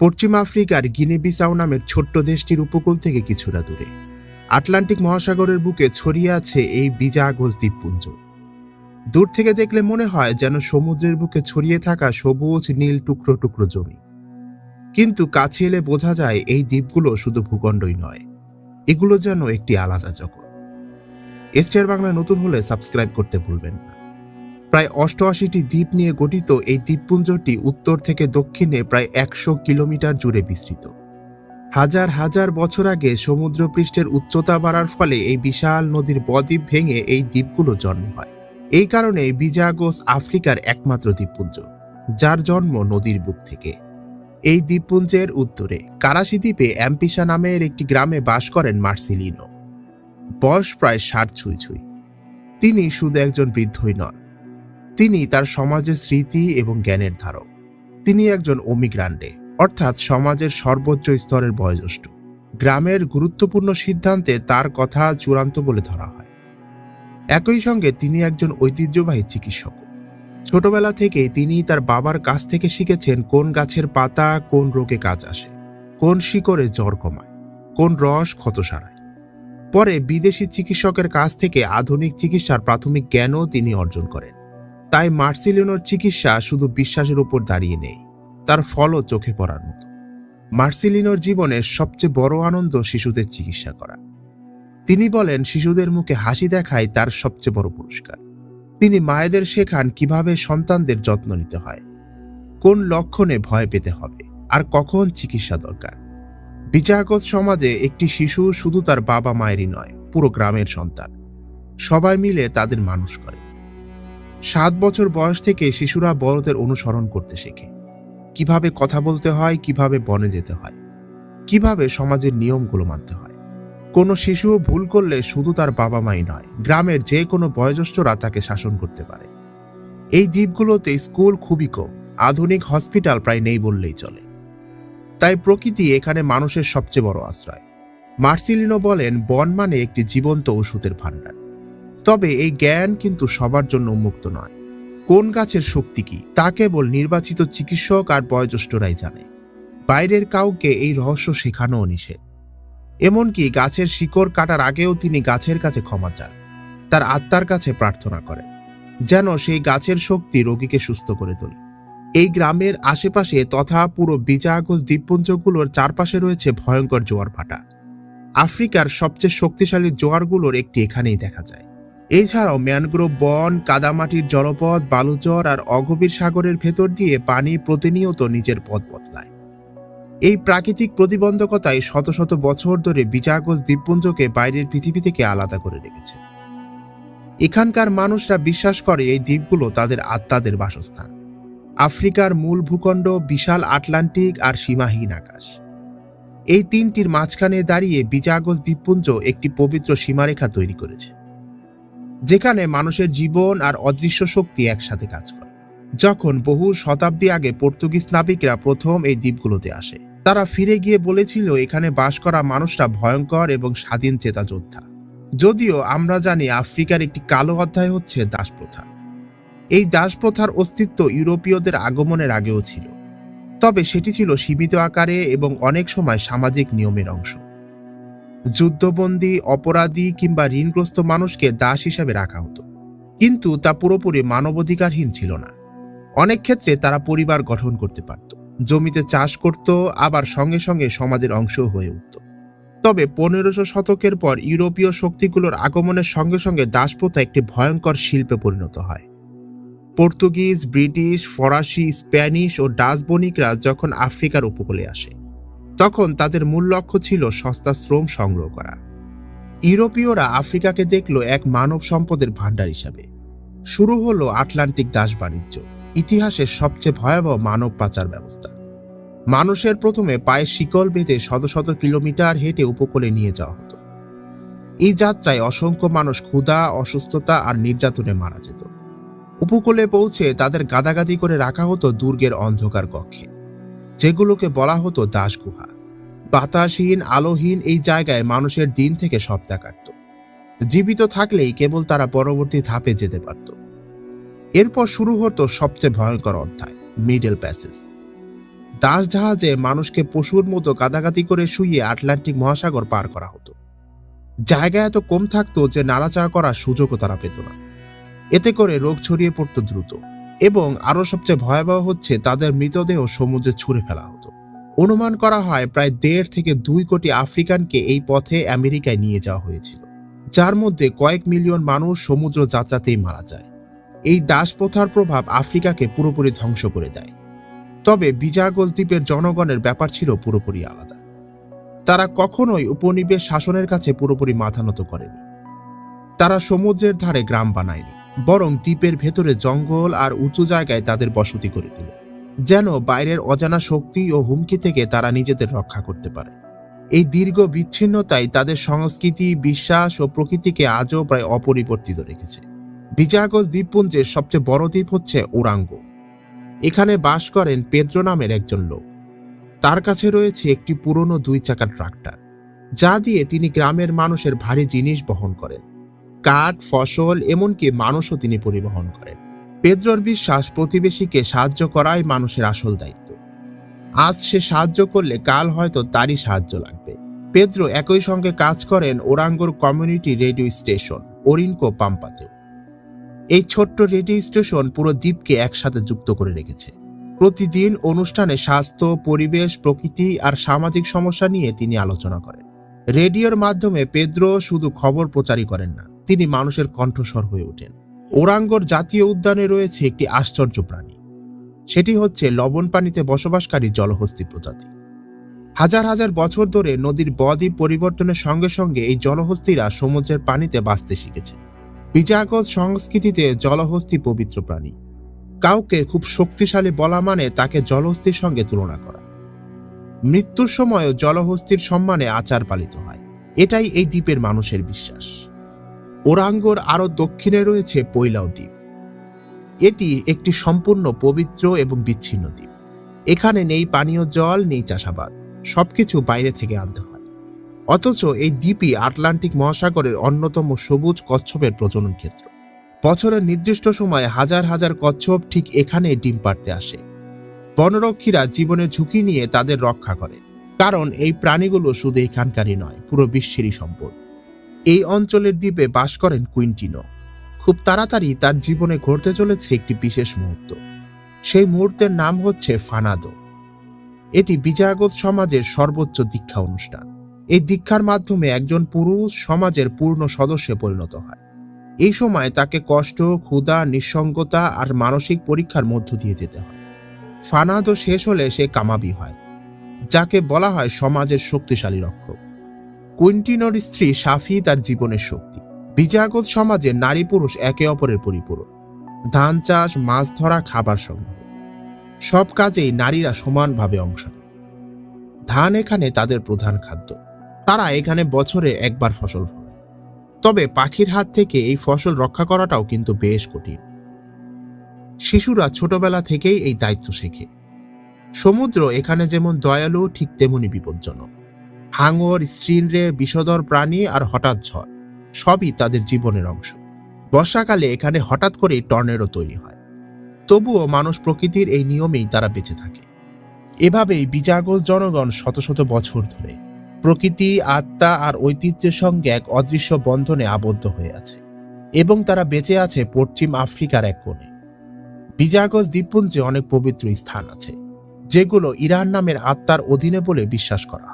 পশ্চিম আফ্রিকার গিনে বিসাউ নামের ছোট্ট দেশটির উপকূল থেকে কিছুটা দূরে। আটলান্টিক মহাসাগরের বুকে ছড়িয়ে আছে এই বিজাগোজ দ্বীপপুঞ্জ। দূর থেকে দেখলে মনে হয় যেন সমুদ্রের বুকে ছড়িয়ে থাকা সবুজ নীল টুকরো টুকরো জমি। কিন্তু কাছে এলে বোঝা যায় এই দ্বীপগুলো শুধু ভূখণ্ডই নয়, এগুলো যেন একটি আলাদা জগৎ। এসটিআর বাংলা নতুন হলে সাবস্ক্রাইব করতে ভুলবেন না। প্রায় অষ্টআশিটি দ্বীপ নিয়ে গঠিত এই দ্বীপপুঞ্জটি উত্তর থেকে দক্ষিণে প্রায় একশো কিলোমিটার জুড়ে বিস্তৃত। হাজার হাজার বছর আগে সমুদ্রপৃষ্ঠের উচ্চতা বাড়ার ফলে এই বিশাল নদীর বদ্বীপ ভেঙে এই দ্বীপগুলো জন্ম হয়। এই কারণে বিজাগোস আফ্রিকার একমাত্র দ্বীপপুঞ্জ, যার জন্ম নদীর বুক থেকে। এই দ্বীপপুঞ্জের উত্তরে কারাসি দ্বীপে অ্যাম্পিসা নামের একটি গ্রামে বাস করেন মার্সিলিনো। বয়স প্রায় ষাট ছুঁই ছুঁই। তিনি শুধু একজন বৃদ্ধই নন তিনি তার সমাজের স্মৃতি এবং জ্ঞানের ধারক। তিনি একজন ওমিগ্রান্ডে অর্থাৎ সমাজের সর্বোচ্চ স্তরের বয়োজ্যেষ্ঠ। গ্রামের গুরুত্বপূর্ণ সিদ্ধান্তে তার কথা চূড়ান্ত বলে ধরা হয়। একই সঙ্গে তিনি একজন ঐতিহ্যবাহী চিকিৎসক। ছোটবেলা থেকেই তিনি তার বাবার কাছ থেকে শিখেছেন কোন গাছের পাতা কোন রোগে কাজ আসে, কোন শিকড়ে জ্বর কমায়, কোন রস ক্ষত সারায়। পরে বিদেশি চিকিৎসকের কাছ থেকে আধুনিক চিকিৎসার প্রাথমিক জ্ঞানও তিনি অর্জন করেন। তাই মার্সিলিনোর চিকিৎসা শুধু বিশ্বাসের উপর দাঁড়িয়ে নেই, তার ফলও চোখে পড়ার মতো। মার্সিলিনোর জীবনের সবচেয়ে বড় আনন্দ শিশুদের চিকিৎসা করা। তিনি বলেন, শিশুদের মুখে হাসি দেখায় তার সবচেয়ে বড় পুরস্কার। তিনি মায়েদের শেখান কীভাবে সন্তানদের যত্ন নিতে হয়, কোন লক্ষণে ভয় পেতে হবে, আর কখন চিকিৎসা দরকার। বিচারগত সমাজে একটি শিশু শুধু তার বাবা মায়েরই নয়, পুরো গ্রামের সন্তান। সবাই মিলে তাদের মানুষ করে। সাত বছর বয়স থেকে শিশুরা বড়দের অনুসরণ করতে শেখে। কীভাবে কথা বলতে হয়, কীভাবে বনে যেতে হয়, কীভাবে সমাজের নিয়মগুলো মানতে হয়। কোনো শিশুও ভুল করলে শুধু তার বাবা মাই নয়, গ্রামের যে কোনো বয়োজ্যেষ্ঠরা তাকে শাসন করতে পারে। এই দ্বীপগুলোতে স্কুল খুবই কম, আধুনিক হসপিটাল প্রায় নেই বললেই চলে। তাই প্রকৃতি এখানে মানুষের সবচেয়ে বড় আশ্রয়। মার্সিলিনো বলেন, বন মানে একটি জীবন্ত ওষুধের ভাণ্ডার। তবে এই জ্ঞান কিন্তু সবার জন্য উন্মুক্ত নয়। কোন গাছের শক্তি কি, তা কেবল নির্বাচিত চিকিৎসক আর বয়োজ্যেষ্ঠরাই জানে। বাইরের কাউকে এই রহস্য শেখানোও নিষেধ। এমনকি গাছের শিকড় কাটার আগেও তিনি গাছের কাছে ক্ষমা চান। তার আত্মার কাছে প্রার্থনা করেন, যেন সেই গাছের শক্তি রোগীকে সুস্থ করে তোলে। এই গ্রামের আশেপাশে তথা পুরো বিজাগজ দ্বীপপুঞ্জগুলোর চারপাশে রয়েছে ভয়ঙ্কর জোয়ার ভাটা। আফ্রিকার সবচেয়ে শক্তিশালী জোয়ারগুলোর একটি এখানেই দেখা যায়। এছাড়াও ম্যানগ্রোভ বন, কাদামাটির জলপথ, বালুচর আর অগভীর সাগরের ভেতর দিয়ে পানি প্রতিনিয়ত নিজের পথ বদলায়। এই প্রাকৃতিক প্রতিবন্ধকতায় শত শত বছর ধরে বিজাগজ দ্বীপপুঞ্জকে বাইরের পৃথিবী থেকে আলাদা করে রেখেছে। এখানকার মানুষরা বিশ্বাস করে এই দ্বীপগুলো তাদের আত্মাদের বাসস্থান। আফ্রিকার মূল ভূখণ্ড, বিশাল আটলান্টিক আর সীমাহীন আকাশ। এই তিনটির মাঝখানে দাঁড়িয়ে বিজাগজ দ্বীপপুঞ্জ একটি পবিত্র সীমারেখা তৈরি করেছে। যেখানে মানুষের জীবন আর অদৃশ্য শক্তি একসাথে কাজ করে। যখন বহু শতাব্দী আগে পর্তুগিজ নাবিকরা প্রথম এই দ্বীপগুলোতে আসে, তারা ফিরে গিয়ে বলেছিল, এখানে বাস করা মানুষরা ভয়ঙ্কর এবং স্বাধীন চেতা যোদ্ধা যদিও আমরা জানি আফ্রিকার একটি কালো অধ্যায় হচ্ছে দাসপ্রথা। এই দাসপ্রথার অস্তিত্ব ইউরোপীয়দের আগমনের আগেও ছিল। তবে সেটি ছিল সীমিত আকারে এবং অনেক সময় সামাজিক নিয়মের অংশ। যুদ্ধবন্দী, অপরাধী কিংবা ঋণগ্রস্ত মানুষকে দাস হিসাবে রাখা হতো। কিন্তু তা পুরোপুরি মানবাধিকারহীন ছিল না। অনেক ক্ষেত্রে তারা পরিবার গঠন করতে পারত। জমিতে চাষ করত, আবার সঙ্গে সঙ্গে সমাজের অংশ হয়ে উঠত। তবে পনেরোশো শতকের পর ইউরোপীয় শক্তিগুলোর আগমনের সঙ্গে সঙ্গে দাসপ্রথা একটি ভয়ঙ্কর শিল্পে পরিণত হয়। পর্তুগিজ, ব্রিটিশ, ফরাসি, স্প্যানিশ ও ডাচ বণিকরা যখন আফ্রিকার উপকূলে আসে তখন তাদের মূল লক্ষ্য ছিল সস্তা শ্রম সংগ্রহ করা। ইউরোপীয়রা আফ্রিকাকে দেখল এক মানব সম্পদের ভাণ্ডার হিসাবে। শুরু হলো আটলান্টিক দাস বাণিজ্য, ইতিহাসের সবচেয়ে ভয়াবহ মানব পাচার ব্যবস্থা। মানুষের প্রথমে পায়ে শিকল বেঁধে শত শত কিলোমিটার হেঁটে উপকূলে নিয়ে যাওয়া হতো। এই যাত্রায় অসংখ্য মানুষ ক্ষুধা, অসুস্থতা আর নির্যাতনে মারা যেত। উপকূলে পৌঁছে তাদের গাদাগাদি করে রাখা হতো দুর্গের অন্ধকার কক্ষে, যেগুলোকে বলা হতো দাসগুহা। বাতাসহীন, আলোহীন এই জায়গায় মানুষের দিন থেকে সপ্তাহ কাটত। জীবিত থাকলেই কেবল তারা পরবর্তী ধাপে যেতে পারত। এরপর শুরু হতো সবচেয়ে ভয়ঙ্কর অধ্যায়, মিডল প্যাসেজ। দাস জাহাজে মানুষকে পশুর মতো কাদাকাতি করে শুয়ে আটলান্টিক মহাসাগর পার করা হতো। জায়গা এত কম থাকতো যে নাড়াচাড়া করার সুযোগও তারা পেত না। এতে করে রোগ ছড়িয়ে পড়ত দ্রুত এবং আরও সবচেয়ে ভয়াবহ হচ্ছে তাদের মৃতদেহ সমুদ্রে ছুঁড়ে ফেলা হতো। অনুমান করা হয় প্রায় দেড় থেকে দুই কোটি আফ্রিকানকে এই পথে আমেরিকায় নিয়ে যাওয়া হয়েছিল, যার মধ্যে কয়েক মিলিয়ন মানুষ সমুদ্র যাত্রাতেই মারা যায়। এই দাসপ্রথার প্রভাব আফ্রিকাকে পুরোপুরি ধ্বংস করে দেয়। তবে বিজাগজ দ্বীপের জনগণের ব্যাপার ছিল পুরোপুরি আলাদা। তারা কখনোই উপনিবেশ শাসনের কাছে পুরোপুরি মাথা নত করেনি। তারা সমুদ্রের ধারে গ্রাম বানায়নি, বরং দ্বীপের ভেতরে জঙ্গল আর উঁচু জায়গায় তাদের বসতি করে তোলে যেন বাইরের অজানা শক্তি ও হুমকি থেকে তারা নিজেদের রক্ষা করতে পারে। এই দীর্ঘ বিচ্ছিন্নতাই তাদের সংস্কৃতি, বিশ্বাস ও প্রকৃতিকে আজও প্রায় অপরিবর্তিত রেখেছে। বিজাগজ দ্বীপপুঞ্জের সবচেয়ে বড় দ্বীপ হচ্ছে ওরাঙ্গো। এখানে বাস করেন পেদ্রো নামের একজন লোক। তার কাছে রয়েছে একটি পুরনো দুই চাকার ট্রাক্টর, যা দিয়ে তিনি গ্রামের মানুষের ভারী জিনিস বহন করেন। কাঠ, ফসল, এমনকি মানুষও তিনি পরিবহন করেন। পেদ্রোর বিশ্বাস প্রতিবেশীকে সাহায্য করাই মানুষের আসল দায়িত্ব। আজ সে সাহায্য করলে কাল হয়তো তারই সাহায্য লাগবে। পেদ্রো একই সঙ্গে কাজ করেন ওরাঙ্গোর কমিউনিটি রেডিও স্টেশন, ওরিনকো পাম্পাতেও এই ছোট্ট রেডিও স্টেশন পুরো দ্বীপকে একসাথে যুক্ত করে রেখেছে। প্রতিদিন অনুষ্ঠানে স্বাস্থ্য, পরিবেশ, প্রকৃতি আর সামাজিক সমস্যা নিয়ে তিনি আলোচনা করেন। রেডিওর মাধ্যমে পেদ্রো শুধু খবর প্রচারই করেন না, তিনি মানুষের কণ্ঠস্বর হয়ে ওঠেন। ওরাঙ্গর জাতীয় উদ্যানে রয়েছে একটি আশ্চর্য প্রাণী। সেটি হচ্ছে লবণ পানিতে বসবাসকারী জলহস্তি প্রজাতি। হাজার হাজার বছর ধরে নদীর বদ্বীপ পরিবর্তনের সঙ্গে সঙ্গে এই জলহস্তিরা সমুদ্রের পানিতে বাঁচতে শিখেছে। বিজাগত সংস্কৃতিতে জলহস্তি পবিত্র প্রাণী। কাউকে খুব শক্তিশালী বলা মানে তাকে জলহস্তির সঙ্গে তুলনা করা। মৃত্যুর সময়ও জলহস্তির সম্মানে আচার পালিত হয়। এটাই এই দ্বীপের মানুষের বিশ্বাস। ওরাঙ্গর আরও দক্ষিণে রয়েছে পৈলাও দ্বীপ। এটি একটি সম্পূর্ণ পবিত্র এবং বিচ্ছিন্ন দ্বীপ। এখানে নেই পানীয় জল, নেই চাষাবাদ। সবকিছু বাইরে থেকে আনতে হয়। অথচ এই দ্বীপই আটলান্টিক মহাসাগরের অন্যতম সবুজ কচ্ছপের প্রজনন ক্ষেত্র। বছরের নির্দিষ্ট সময়ে হাজার হাজার কচ্ছপ ঠিক এখানে ডিম পাড়তে আসে। বনরক্ষীরা জীবনের ঝুঁকি নিয়ে তাদের রক্ষা করে। কারণ এই প্রাণীগুলো শুধু এখানকারই নয়, পুরো বিশ্বেরই সম্পদ। এই অঞ্চলের দ্বীপে বাস করেন কুইন্টিনো। খুব তাড়াতাড়ি তার জীবনে ঘটতে চলেছে একটি বিশেষ মুহূর্ত। সেই মুহূর্তের নাম হচ্ছে ফানাদো। এটি বিজয়াগত সমাজের সর্বোচ্চ দীক্ষা অনুষ্ঠান। এই দীক্ষার মাধ্যমে একজন পুরুষ সমাজের পূর্ণ সদস্যে পরিণত হয়। এই সময় তাকে কষ্ট, ক্ষুধা, নিঃসঙ্গতা আর মানসিক পরীক্ষার মধ্য দিয়ে যেতে হয়। ফানাদো শেষ হলে সে কামাবি হয়, যাকে বলা হয় সমাজের শক্তিশালী রক্ষক। কুইন্টিনোর স্ত্রী সাফি তার জীবনের শক্তি। বিজাগত সমাজে নারী পুরুষ একে অপরের পরিপূরক। ধান চাষ, মাছ ধরা, খাবার সংগ্রহ। সব কাজেই নারীরা সমানভাবে অংশ ধান এখানে তাদের প্রধান খাদ্য। তারা এখানে বছরে একবার ফসল ফলায় তবে পাখির হাত থেকে এই ফসল রক্ষা করাটাও কিন্তু বেশ কঠিন। শিশুরা ছোটবেলা থেকেই এই দায়িত্ব শেখে। সমুদ্র এখানে যেমন দয়ালু, ঠিক তেমনি বিপজ্জনক। হাঙর স্ট্রিনরে বিষধর প্রাণী আর হঠাৎ ঝড়। সবই তাদের জীবনের অংশ। বর্ষাকালে এখানে হঠাৎ করেই টর্নেডো তৈরি হয়। তবুও মানুষ প্রকৃতির এই নিয়মেই তারা বেঁচে থাকে। এভাবেই বিজাগল জনগণ শত শত বছর ধরে প্রকৃতি, আত্মা আর ঐতিহ্যের সঙ্গে এক অদৃশ্য বন্ধনে আবদ্ধ হয়ে আছে এবং তারা বেঁচে আছে পশ্চিম আফ্রিকার এক কোণে। বিজাগজ দ্বীপপুঞ্জে অনেক পবিত্র স্থান আছে, যেগুলো ইরান নামের আত্মার অধীনে বলে বিশ্বাস করা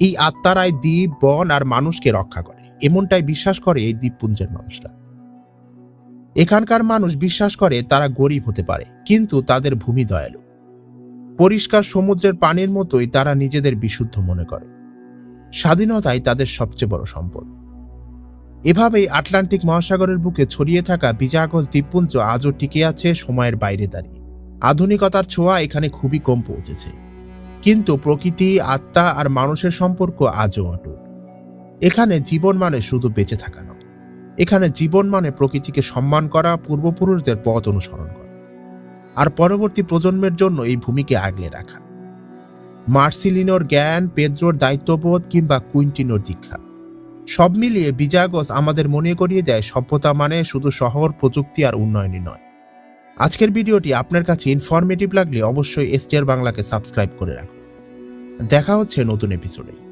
এই আত্মারাই দ্বীপ, বন আর মানুষকে রক্ষা করে। এমনটাই বিশ্বাস করে এই দ্বীপপুঞ্জের মানুষরা। এখানকার মানুষ বিশ্বাস করে তারা গরিব হতে পারে, কিন্তু তাদের ভূমি দয়ালু। পরিষ্কার সমুদ্রের পানির মতোই তারা নিজেদের বিশুদ্ধ মনে করে। স্বাধীনতাই তাদের সবচেয়ে বড় সম্পদ। এভাবেই আটলান্টিক মহাসাগরের বুকে ছড়িয়ে থাকা বিজাগজ দ্বীপপুঞ্জ আজও টিকে আছে সময়ের বাইরে দাঁড়িয়ে। আধুনিকতার ছোঁয়া এখানে খুবই কম পৌঁছেছে। কিন্তু প্রকৃতি, আত্মা আর মানুষের সম্পর্ক আজও অটুট। এখানে জীবন মানে শুধু বেঁচে থাকা নয়। এখানে জীবন মানে প্রকৃতিকে সম্মান করা, পূর্বপুরুষদের পথ অনুসরণ করা। আর পরবর্তী প্রজন্মের জন্য এই ভূমিকে আগলে রাখা। মার্সিলিনোর জ্ঞান, পেদ্রোর দায়িত্ববোধ কিংবা কুইন্টিনোর দীক্ষা। সব মিলিয়ে বিজাগস আমাদের মনে করিয়ে দেয়, সভ্যতা মানে শুধু শহর, প্রযুক্তি আর উন্নয়নই নয়। আজকের ভিডিওটি আপনার কাছে ইনফরমেটিভ লাগলে অবশ্যই এসটিআর বাংলাকে সাবস্ক্রাইব করে রাখুন। দেখা হচ্ছে নতুন এপিসোডে